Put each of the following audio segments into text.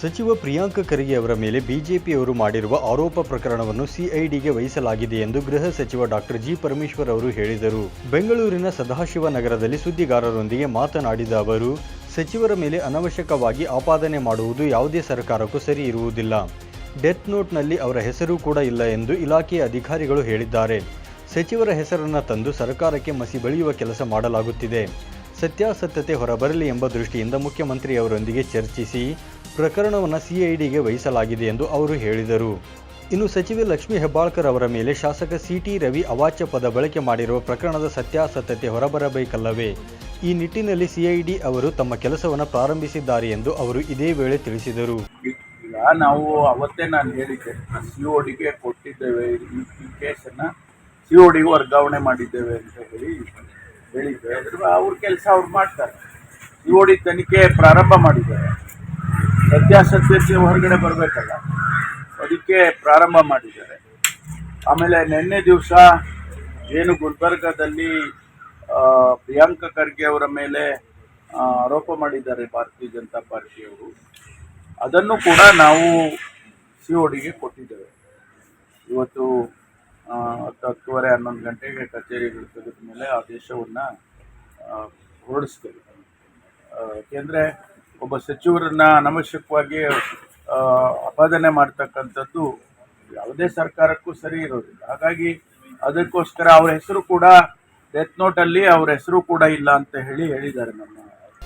ಸಚಿವ ಪ್ರಿಯಾಂಕ ಖರ್ಗೆ ಅವರ ಮೇಲೆ ಬಿಜೆಪಿಯವರು ಮಾಡಿರುವ ಆರೋಪ ಪ್ರಕರಣವನ್ನು ಸಿಐಡಿಗೆ ವಹಿಸಲಾಗಿದೆ ಎಂದು ಗೃಹ ಸಚಿವ ಡಾಕ್ಟರ್ ಜಿ ಪರಮೇಶ್ವರ್ ಅವರು ಹೇಳಿದರು. ಬೆಂಗಳೂರಿನ ಸದಾಶಿವ ನಗರದಲ್ಲಿ ಸುದ್ದಿಗಾರರೊಂದಿಗೆ ಮಾತನಾಡಿದ ಅವರು, ಸಚಿವರ ಮೇಲೆ ಅನವಶ್ಯಕವಾಗಿ ಆಪಾದನೆ ಮಾಡುವುದು ಯಾವುದೇ ಸರ್ಕಾರಕ್ಕೂ ಸರಿ ಇರುವುದಿಲ್ಲ. ಡೆತ್ ನೋಟ್ನಲ್ಲಿ ಅವರ ಹೆಸರು ಕೂಡ ಇಲ್ಲ ಎಂದು ಇಲಾಖೆಯ ಅಧಿಕಾರಿಗಳು ಹೇಳಿದ್ದಾರೆ. ಸಚಿವರ ಹೆಸರನ್ನು ತಂದು ಸರ್ಕಾರಕ್ಕೆ ಮಸಿ ಬಳಿಯುವ ಕೆಲಸ ಮಾಡಲಾಗುತ್ತಿದೆ. ಸತ್ಯಾಸತ್ಯತೆ ಹೊರಬರಲಿ ಎಂಬ ದೃಷ್ಟಿಯಿಂದ ಮುಖ್ಯಮಂತ್ರಿಯವರೊಂದಿಗೆ ಚರ್ಚಿಸಿ ಪ್ರಕರಣವನ್ನು ಸಿಐಡಿಗೆ ವಹಿಸಲಾಗಿದೆ ಎಂದು ಅವರು ಹೇಳಿದರು. ಇನ್ನು ಸಚಿವೆ ಲಕ್ಷ್ಮೀ ಹೆಬ್ಬಾಳ್ಕರ್ ಅವರ ಮೇಲೆ ಶಾಸಕ ಸಿಟಿ ರವಿ ಅವಾಚ್ಯ ಪದ ಬಳಕೆ ಮಾಡಿರುವ ಪ್ರಕರಣದ ಸತ್ಯಾಸತ್ಯತೆ ಹೊರಬರಬೇಕಲ್ಲವೇ? ಈ ನಿಟ್ಟಿನಲ್ಲಿ ಸಿಐಡಿ ಅವರು ತಮ್ಮ ಕೆಲಸವನ್ನು ಪ್ರಾರಂಭಿಸಿದ್ದಾರೆ ಎಂದು ಅವರು ಇದೇ ವೇಳೆ ತಿಳಿಸಿದರು. ನಾವು ಅವತ್ತೇ ನಾನು ಹೇಳಿದ್ದೆ ಸಿಒಡಿಗೆ ಕೊಟ್ಟಿದ್ದೇವೆ, ಈ ಕೇಸನ್ನು ಸಿ ಒ ಡಿಗೆ ವರ್ಗಾವಣೆ ಮಾಡಿದ್ದೇವೆ ಅಂತ ಹೇಳಿ ಹೇಳಿದ್ದೆ. ಅದ್ರ ಅವ್ರ ಕೆಲಸ ಅವ್ರು ಮಾಡ್ತಾರೆ. ಸಿಒಡಿ ತನಿಖೆ ಪ್ರಾರಂಭ ಮಾಡಿದ್ದಾರೆ. ಸತ್ಯಾಸತ್ಯತೆ ಹೊರಗಡೆ ಬರಬೇಕಲ್ಲ. ಅದಕ್ಕೆ ಪ್ರಾರಂಭ ಮಾಡಿದ್ದಾರೆ. ಆಮೇಲೆ ನಿನ್ನೆ ದಿವಸ ಏನು ಗುಲ್ಬರ್ಗಾದಲ್ಲಿ ಆ, ಪ್ರಿಯಾಂಕ ಖರ್ಗೆ ಅವರ ಮೇಲೆ ಆರೋಪ ಮಾಡಿದ್ದಾರೆ ಭಾರತೀಯ ಜನತಾ ಪಾರ್ಟಿಯವರು. ಅದನ್ನು ಕೂಡ ನಾವು ಸಿ ಒ ಡಿಗೆ ಕೊಟ್ಟಿದ್ದೇವೆ. ಇವತ್ತು ಆ, ಹತ್ತು ಹತ್ತುವರೆ ಹನ್ನೊಂದು ಗಂಟೆಗೆ ಕಚೇರಿಗಳು ತೆಗೆದ ಮೇಲೆ ಆದೇಶವನ್ನು ಹೊರಡಿಸ್ತೇವೆ. ಯಾಕೆಂದರೆ ಒಬ್ಬ ಸಚಿವರನ್ನ ಅನವಶ್ಯಕವಾಗಿ ಆಪಾದನೆ ಮಾಡ್ತಕ್ಕಂಥದ್ದು ಯಾವುದೇ ಸರ್ಕಾರಕ್ಕೂ ಸರಿ ಇರೋದಿಲ್ಲ. ಹಾಗಾಗಿ ಅದಕ್ಕೋಸ್ಕರ ಅವ್ರ ಹೆಸರು ಕೂಡ ಡೆತ್ ನೋಟಲ್ಲಿ ಅವ್ರ ಹೆಸರು ಕೂಡ ಇಲ್ಲ ಅಂತ ಹೇಳಿ ಹೇಳಿದ್ದಾರೆ ನಮ್ಮ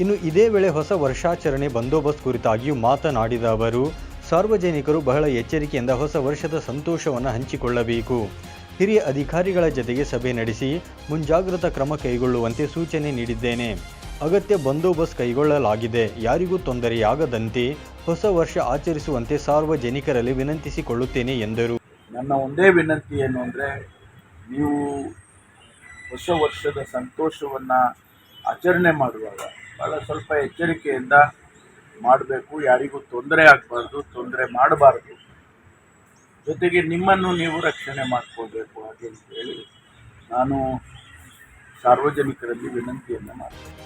ಇನ್ನು ಇದೇ ವೇಳೆ ಹೊಸ ವರ್ಷಾಚರಣೆ ಬಂದೋಬಸ್ತ್ ಕುರಿತಾಗಿಯೂ ಮಾತನಾಡಿದ ಅವರು, ಸಾರ್ವಜನಿಕರು ಬಹಳ ಎಚ್ಚರಿಕೆಯಿಂದ ಹೊಸ ವರ್ಷದ ಸಂತೋಷವನ್ನು ಹಂಚಿಕೊಳ್ಳಬೇಕು. ಹಿರಿಯ ಅಧಿಕಾರಿಗಳ ಜತೆಗೆ ಸಭೆ ನಡೆಸಿ ಮುಂಜಾಗ್ರತಾ ಕ್ರಮ ಕೈಗೊಳ್ಳುವಂತೆ ಸೂಚನೆ ನೀಡಿದ್ದೇನೆ. ಅಗತ್ಯ ಬಂದೋಬಸ್ತ್ ಕೈಗೊಳ್ಳಲಾಗಿದೆ. ಯಾರಿಗೂ ತೊಂದರೆಯಾಗದಂತೆ ಹೊಸ ವರ್ಷ ಆಚರಿಸುವಂತೆ ಸಾರ್ವಜನಿಕರಲ್ಲಿ ವಿನಂತಿಸಿಕೊಳ್ಳುತ್ತೇನೆ ಎಂದರು. ನನ್ನ ಒಂದೇ ವಿನಂತಿ ಏನು ಅಂದರೆ, ನೀವು ಹೊಸ ವರ್ಷದ ಸಂತೋಷವನ್ನು ಆಚರಣೆ ಮಾಡುವಾಗ ಭಾಳ ಸ್ವಲ್ಪ ಎಚ್ಚರಿಕೆಯಿಂದ ಮಾಡಬೇಕು. ಯಾರಿಗೂ ತೊಂದರೆ ಆಗಬಾರ್ದು, ತೊಂದರೆ ಮಾಡಬಾರ್ದು. ಜೊತೆಗೆ ನಿಮ್ಮನ್ನು ನೀವು ರಕ್ಷಣೆ ಮಾಡ್ಕೋಬೇಕು ಹಾಗೆ ಅಂತ ಹೇಳಿ ನಾನು ಸಾರ್ವಜನಿಕರಲ್ಲಿ ವಿನಂತಿಯನ್ನು ಮಾಡ್ತೀನಿ.